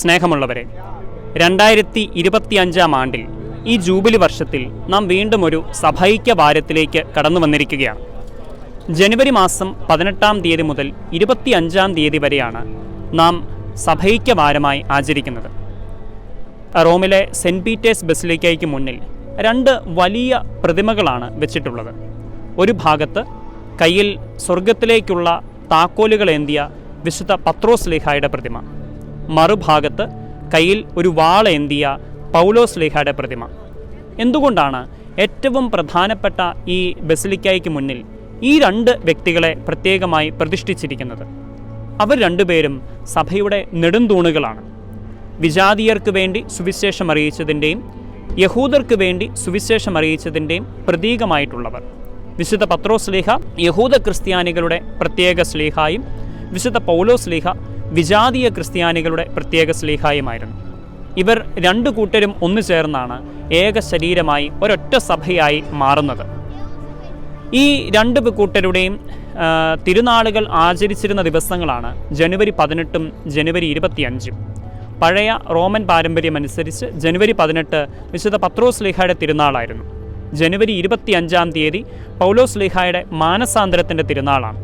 സ്നേഹമുള്ളവരെ രണ്ടായിരത്തി ഇരുപത്തിയഞ്ചാം ആണ്ടിൽ ഈ ജൂബിലി വർഷത്തിൽ നാം വീണ്ടും ഒരു സഭൈക്യ വാരത്തിലേക്ക് കടന്നു വന്നിരിക്കുകയാണ്. ജനുവരി മാസം പതിനെട്ടാം തീയതി മുതൽ ഇരുപത്തിയഞ്ചാം തീയതി വരെയാണ് നാം സഭൈക്യ വാരമായി ആചരിക്കുന്നത്. റോമിലെ സെന്റ് പീറ്റേഴ്സ് ബസിലിക്കയ്ക്ക് മുന്നിൽ രണ്ട് വലിയ പ്രതിമകളാണ് വെച്ചിട്ടുള്ളത്. ഒരു ഭാഗത്ത് കയ്യിൽ സ്വർഗത്തിലേക്കുള്ള താക്കോലുകളേന്തിയ വിശുദ്ധ പത്രോസ് ലേഖായുടെ പ്രതിമ മറുഭാഗത്ത് കയ്യിൽ ഒരു വാളേന്തിയ പൗലോസ് ലിഹയുടെ പ്രതിമ. എന്തുകൊണ്ടാണ് ഏറ്റവും പ്രധാനപ്പെട്ട ഈ ബസിലിക്കായ്ക്ക് മുന്നിൽ ഈ രണ്ട് വ്യക്തികളെ പ്രത്യേകമായി പ്രതിഷ്ഠിച്ചിരിക്കുന്നത്? അവർ രണ്ടുപേരും സഭയുടെ നെടുന്തൂണുകളാണ്. വിജാതീയർക്ക് വേണ്ടി സുവിശേഷം അറിയിച്ചതിന്റെയും യഹൂദർക്ക് വേണ്ടി സുവിശേഷം അറിയിച്ചതിന്റെയും പ്രതീകമായിട്ടുള്ളവർ. വിശുദ്ധ പത്രോസ് സ്ലീഹ യഹൂദ ക്രിസ്ത്യാനികളുടെ പ്രത്യേക സ്ലീഹായും വിശുദ്ധ പൗലോസ് ലീഹ വിജാതീയ ക്രിസ്ത്യാനികളുടെ പ്രത്യേക സ്ലീഹായുമായിരുന്നു. ഇവർ രണ്ടു കൂട്ടരും ഒന്നു ചേർന്നാണ് ഏക ശരീരമായി ഒരൊറ്റ സഭയായി മാറുന്നത്. ഈ രണ്ട് കൂട്ടരുടെയും തിരുനാളുകൾ ആചരിച്ചിരുന്ന ദിവസങ്ങളാണ് ജനുവരി പതിനെട്ടും ജനുവരി ഇരുപത്തിയഞ്ചും. പഴയ റോമൻ പാരമ്പര്യമനുസരിച്ച് ജനുവരി പതിനെട്ട് വിശുദ്ധ പത്രോസ് സ്ലീഹായുടെ തിരുനാളായിരുന്നു. ജനുവരി ഇരുപത്തിയഞ്ചാം തീയതി പൗലോസ് ലേഖായുടെ മാനസാന്തരത്തിന്റെ തിരുനാളാണ്.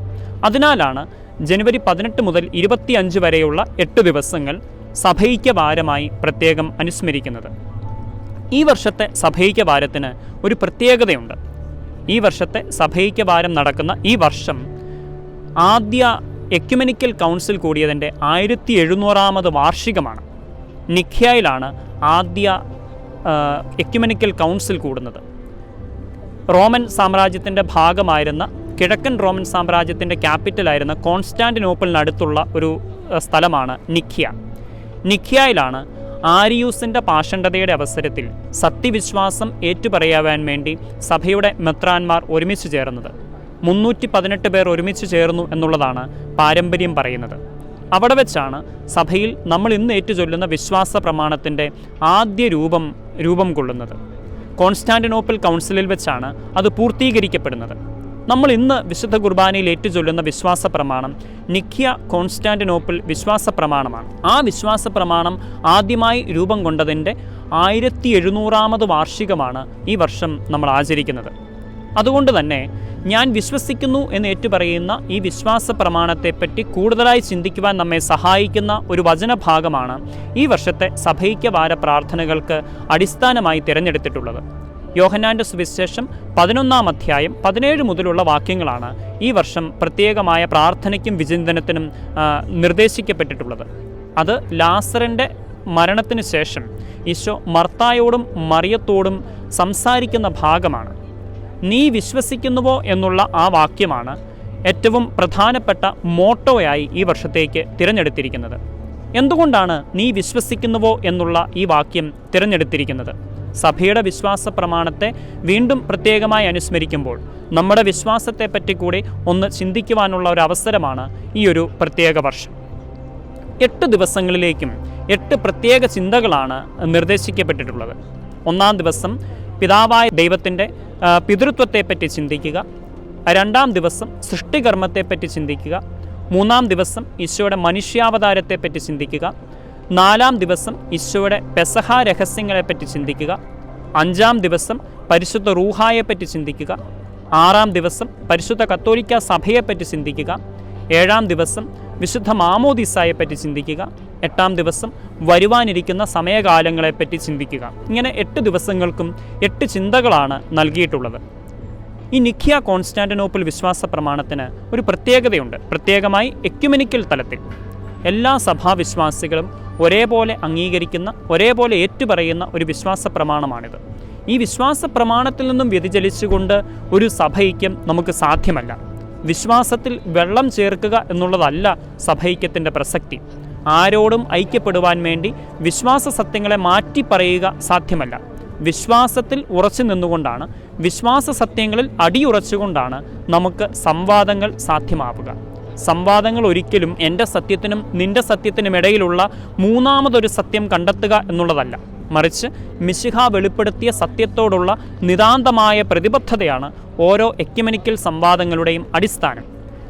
അതിനാലാണ് ജനുവരി പതിനെട്ട് മുതൽ ഇരുപത്തിയഞ്ച് വരെയുള്ള എട്ട് ദിവസങ്ങൾ സഭൈക്യ വാരമായി പ്രത്യേകം അനുസ്മരിക്കുന്നത്. ഈ വർഷത്തെ സഭൈക്യ വാരത്തിന് ഒരു പ്രത്യേകതയുണ്ട്. ഈ വർഷത്തെ സഭൈക്യ വാരം നടക്കുന്ന ഈ വർഷം ആദ്യ എക്യുമെനിക്കൽ കൗൺസിൽ കൂടിയതിന്റെ ആയിരത്തി എഴുന്നൂറാമത് വാർഷികമാണ്. നിഖ്യയിലാണ് ആദ്യ എക്യുമെനിക്കൽ കൗൺസിൽ കൂടുന്നത്. റോമൻ സാമ്രാജ്യത്തിന്റെ ഭാഗമായിരുന്ന കിഴക്കൻ റോമൻ സാമ്രാജ്യത്തിന്റെ ക്യാപിറ്റലായിരുന്ന കോൺസ്റ്റാന്റിനോപ്പിളിനടുത്തുള്ള ഒരു സ്ഥലമാണ് നിഖ്യ. നിഖ്യയിലാണ് ആരിയൂസിന്റെ പാഷണ്ഡതയുടെ അവസരത്തിൽ സത്യവിശ്വാസം ഏറ്റുപറയാവാൻ വേണ്ടി സഭയുടെ മെത്രാന്മാർ ഒരുമിച്ച് ചേർന്നത്. മുന്നൂറ്റി പതിനെട്ട് പേർ ഒരുമിച്ച് ചേർന്നു എന്നുള്ളതാണ് പാരമ്പര്യം പറയുന്നത്. അവിടെ വെച്ചാണ് സഭയിൽ നമ്മൾ ഇന്ന് ഏറ്റുചൊല്ലുന്ന വിശ്വാസ പ്രമാണത്തിന്റെ ആദ്യ രൂപം രൂപം കൊള്ളുന്നത്. കോൺസ്റ്റാന്റിനോപ്പിൾ കൗൺസിലിൽ വെച്ചാണ് അത് പൂർത്തീകരിക്കപ്പെടുന്നത്. നമ്മൾ ഇന്ന് വിശുദ്ധ കുർബാനയിൽ ഏറ്റുചൊല്ലുന്ന വിശ്വാസ പ്രമാണം നിഖ്യ കോൺസ്റ്റാന്റിനോപ്പിൾ വിശ്വാസ പ്രമാണമാണ് ആ വിശ്വാസ പ്രമാണം ആദ്യമായി രൂപം കൊണ്ടതിന്റെ ആയിരത്തി എഴുന്നൂറാമത് വാർഷികമാണ് ഈ വർഷം നമ്മൾ ആചരിക്കുന്നത്. അതുകൊണ്ട് തന്നെ ഞാൻ വിശ്വസിക്കുന്നു എന്ന് ഏറ്റുപറയുന്ന ഈ വിശ്വാസ പ്രമാണത്തെപ്പറ്റി കൂടുതലായി ചിന്തിക്കുവാൻ നമ്മെ സഹായിക്കുന്ന ഒരു വചനഭാഗമാണ് ഈ വർഷത്തെ സഭൈക്യവാര പ്രാർത്ഥനകൾക്ക് അടിസ്ഥാനമായി തിരഞ്ഞെടുത്തിട്ടുള്ളത്. യോഹന്നാന്റെ സുവിശേഷം പതിനൊന്നാം അധ്യായം പതിനേഴ് മുതലുള്ള വാക്യങ്ങളാണ് ഈ വർഷം പ്രത്യേകമായ പ്രാർത്ഥനയ്ക്കും വിചിന്തനത്തിനും നിർദ്ദേശിക്കപ്പെട്ടിട്ടുള്ളത്. അത് ലാസറിന്റെ മരണത്തിന് ശേഷം ഈശോ മർത്തായോടും മറിയത്തോടും സംസാരിക്കുന്ന ഭാഗമാണ്. നീ വിശ്വസിക്കുന്നുവോ എന്നുള്ള ആ വാക്യമാണ് ഏറ്റവും പ്രധാനപ്പെട്ട മോട്ടോയായി ഈ വർഷത്തേക്ക് തിരഞ്ഞെടുത്തിരിക്കുന്നത്. എന്തുകൊണ്ടാണ് നീ വിശ്വസിക്കുന്നുവോ എന്നുള്ള ഈ വാക്യം തിരഞ്ഞെടുത്തിരിക്കുന്നത്? സഭയുടെ വിശ്വാസ പ്രമാണത്തെ വീണ്ടും പ്രത്യേകമായി അനുസ്മരിക്കുമ്പോൾ നമ്മുടെ വിശ്വാസത്തെപ്പറ്റി കൂടി ഒന്ന് ചിന്തിക്കുവാനുള്ള ഒരു അവസരമാണ് ഈ ഒരു പ്രത്യേക വർഷം. എട്ട് ദിവസങ്ങളിലേക്കും എട്ട് പ്രത്യേക ചിന്തകളാണ് നിർദ്ദേശിക്കപ്പെട്ടിട്ടുള്ളത്. ഒന്നാം ദിവസം പിതാവായ ദൈവത്തിന്റെ പിതൃത്വത്തെപ്പറ്റി ചിന്തിക്കുക രണ്ടാം ദിവസം സൃഷ്ടികർമ്മത്തെപ്പറ്റി ചിന്തിക്കുക മൂന്നാം ദിവസം ഈശോയുടെ മനുഷ്യാവതാരത്തെപ്പറ്റി ചിന്തിക്കുക നാലാം ദിവസം ഈശോയുടെ പെസഹ രഹസ്യങ്ങളെപ്പറ്റി ചിന്തിക്കുക അഞ്ചാം ദിവസം പരിശുദ്ധ റൂഹായെപ്പറ്റി ചിന്തിക്കുക ആറാം ദിവസം പരിശുദ്ധ കത്തോലിക്ക സഭയെപ്പറ്റി ചിന്തിക്കുക ഏഴാം ദിവസം വിശുദ്ധ മാമോദിസായെപ്പറ്റി ചിന്തിക്കുക എട്ടാം ദിവസം വരുവാനിരിക്കുന്ന സമയകാലങ്ങളെപ്പറ്റി ചിന്തിക്കുക. ഇങ്ങനെ എട്ട് ദിവസങ്ങൾക്കും എട്ട് ചിന്തകളാണ് നൽകിയിട്ടുള്ളത്. ഈ നിഖിയ കോൺസ്റ്റാന്റിനോപ്പിൾ വിശ്വാസ പ്രമാണത്തിന് ഒരു പ്രത്യേകതയുണ്ട്. പ്രത്യേകമായി എക്യുമെനിക്കൽ തലത്തിൽ. എല്ലാ സഭാവിശ്വാസികളും ഒരേപോലെ അംഗീകരിക്കുന്ന ഒരേപോലെ ഏറ്റുപറയുന്ന ഒരു വിശ്വാസ പ്രമാണമാണിത് ഈ വിശ്വാസ പ്രമാണത്തിൽ നിന്നും വ്യതിചലിച്ചുകൊണ്ട് ഒരു സഭൈക്യം നമുക്ക് സാധ്യമല്ല. വിശ്വാസത്തിൽ വെള്ളം ചേർക്കുക എന്നുള്ളതല്ല സഭൈക്യത്തിന്റെ പ്രസക്തി. ആരോടും ഐക്യപ്പെടുവാൻ വേണ്ടി വിശ്വാസ സത്യങ്ങളെ മാറ്റി പറയുക സാധ്യമല്ല. വിശ്വാസത്തിൽ ഉറച്ചു നിന്നുകൊണ്ടാണ് വിശ്വാസ സത്യങ്ങളിൽ അടിയുറച്ചുകൊണ്ടാണ് നമുക്ക് സംവാദങ്ങൾ സാധ്യമാവുക. സംവാദങ്ങൾ ഒരിക്കലും എന്റെ സത്യത്തിനും നിന്റെ സത്യത്തിനുമിടയിലുള്ള മൂന്നാമതൊരു സത്യം കണ്ടെത്തുക എന്നുള്ളതല്ല. മറിച്ച് മിശിഹ വെളിപ്പെടുത്തിയ സത്യത്തോടുള്ള നിതാന്തമായ പ്രതിബദ്ധതയാണ് ഓരോ എക്യുമെനിക്കൽ സംവാദങ്ങളുടെയും അടിസ്ഥാനം.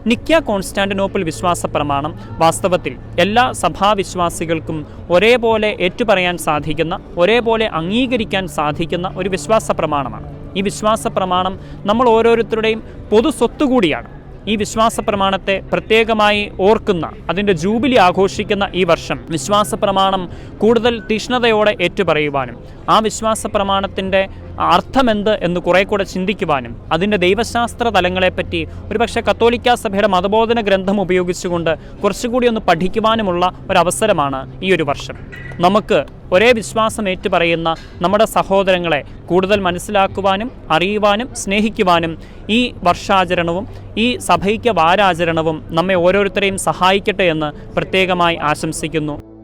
നിക്യ കോൺസ്റ്റാന്റിനോപ്പിൾ വിശ്വാസ പ്രമാണം വാസ്തവത്തിൽ എല്ലാ സഭാവിശ്വാസികൾക്കും ഒരേപോലെ ഏറ്റുപറയാൻ സാധിക്കുന്ന ഒരേപോലെ അംഗീകരിക്കാൻ സാധിക്കുന്ന ഒരു വിശ്വാസ പ്രമാണമാണ്. ഈ വിശ്വാസ പ്രമാണം നമ്മൾ ഓരോരുത്തരുടെയും പൊതു സ്വത്ത് കൂടിയാണ് ഈ വിശ്വാസ പ്രമാണത്തെ പ്രത്യേകമായി ഓർക്കുന്ന അതിന്റെ ജൂബിലി ആഘോഷിക്കുന്ന ഈ വർഷം വിശ്വാസ പ്രമാണം കൂടുതൽ തീഷ്ണതയോടെ ഏറ്റുപറയുവാനും ആ വിശ്വാസ പ്രമാണത്തിന്റെ അർത്ഥമെന്ത് എന്ന് കുറെ കൂടെ ചിന്തിക്കുവാനും അതിന്റെ ദൈവശാസ്ത്ര തലങ്ങളെപ്പറ്റി ഒരുപക്ഷെ കത്തോലിക്ക സഭയുടെ മതബോധന ഗ്രന്ഥം ഉപയോഗിച്ചുകൊണ്ട് കുറച്ചുകൂടി ഒന്ന് പഠിക്കുവാനുമുള്ള ഒരവസരമാണ് ഈ ഒരു വർഷം. നമുക്ക് ഒരേ വിശ്വാസം ഏറ്റുപറയുന്ന നമ്മുടെ സഹോദരങ്ങളെ കൂടുതൽ മനസ്സിലാക്കുവാനും അറിയുവാനും സ്നേഹിക്കുവാനും ഈ വർഷാചരണവും ഈ സഭയ്ക്ക് വാരാചരണവും നമ്മെ ഓരോരുത്തരെയും സഹായിക്കട്ടെ എന്ന് പ്രത്യേകമായി ആശംസിക്കുന്നു.